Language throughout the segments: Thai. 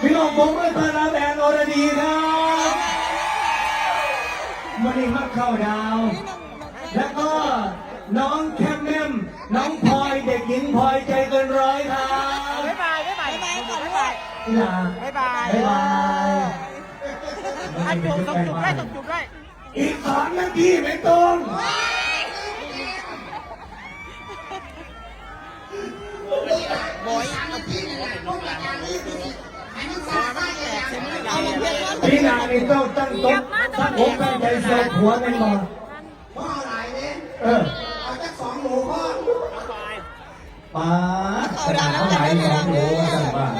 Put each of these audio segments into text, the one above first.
พี่น้องผมก็ต้อนรับแอนอรดีครับวันนี้มาเข้าดาว แล้วก็น้องแคมเมมน้องพลอยเด็กหญิงพลอยใจเกินร้อยครับบ๊ายบายบ๊ายบายบ๊ายบายก่อนบ๊ายบายพี่ลาบ๊ายบายบ๊ายบายอันจุกต้องจุกได้ต้องจุกได้อีกสองนาทีไม่ตรง พี่นานี่เจ้าตั้งโต๊ะตั้งผมตั้งใจเสียหัวแน่นอนพ่อหลายเนี่ยเออเอาจักสองหมูพ่อป้าขนาดเขาหายสองโหว่าสั่งบ้าง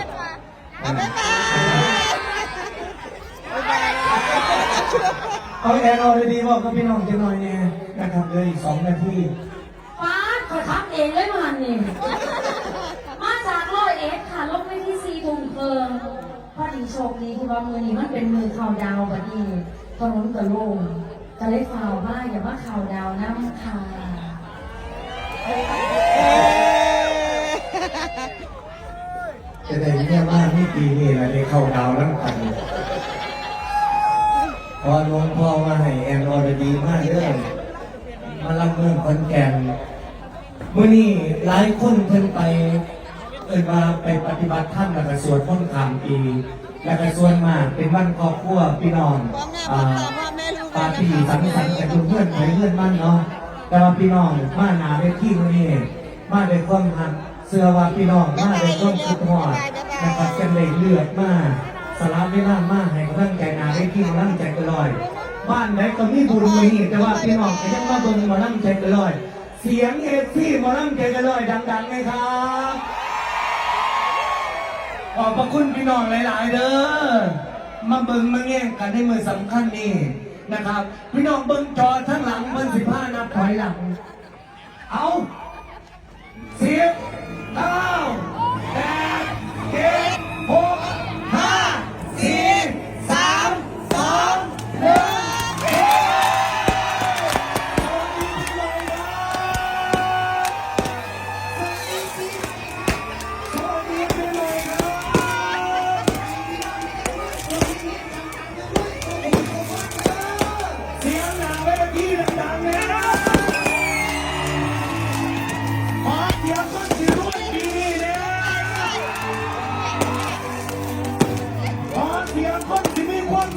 เอาแอนอรดีๆบอกกับพี่น้องจะหน่อยเนี่ยนะครับเลยอีกสองนาทีป้าขอทักเองเลยมันนี่มาจากร้อยเอ็ดค่ะลงไปที่ซีทุ่มเคิงพอดี โชคดีที่ว่ามือนี้มันเป็นมือข่าวดาวบัดนี้ถนนกระโลงก็เลยฝ่าวว่าอย่ามาข่าวดาวน้ำค่ะจะได้เนี่ยมากนี่ปีนี้แหละได้เข้าดาวน้ำกันพอหลวงพ่อว่าให้แอนอรดีมากเด้อมาลำเมืองขอนแก่นมื่อนี้หลายคนเพิ่นไปเอินมาไปปฏิบัติธรรมแล้วก็สวดมนต์ข้ามปี แล้วก็ส่วนมากเป็นวันครอบครัวพี่น้องอ่าปาร์ตี้สังสรรค์กับเพื่อนๆไปเพื่อนบ้านเนาะแต่ว่าพี่น้องมาหนาไปที่มื้อนี้มาด้วยความหักเสื้อว่าพี่น้องมาด้วยความคิดฮอดนะครับกันเลยเลือดมาสลับเวลามาให้กำลังใจหนาไปที่มาลั่งใจกันลอย บ้านไหนก็มีบุญมีนี่แต่ว่าพี่น้องก็ยังมาเบิ่งมาลั่งใจกันลอย เสียงเอฟซีมาลั่งใจกันลอยดังๆไหมครับข อบพระคุณพี่น้องหลาย ๆ เด้อ มาเบิ่งมาแง่งกันในมือสำคัญนี่นะครับ พี่น้องเบิ่งจอทั้งหลังเบิ่งสิบห้านับถอยหลัง เอา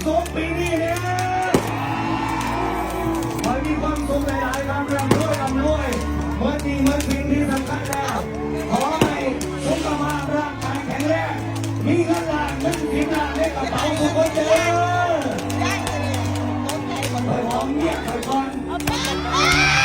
ทรงปีนี้เลยขอให้มีความสุขหลายๆครับร่ำรวยร่ำรวยเมื่อดีเมื่อจริงที่สำคัญแล้วขอให้สุขภาพร่างกายแข็งแรงมีเงินล้านเงินสิบล้านในกระเป๋าทุกคนเด้อไปหอมเงียไปก่อน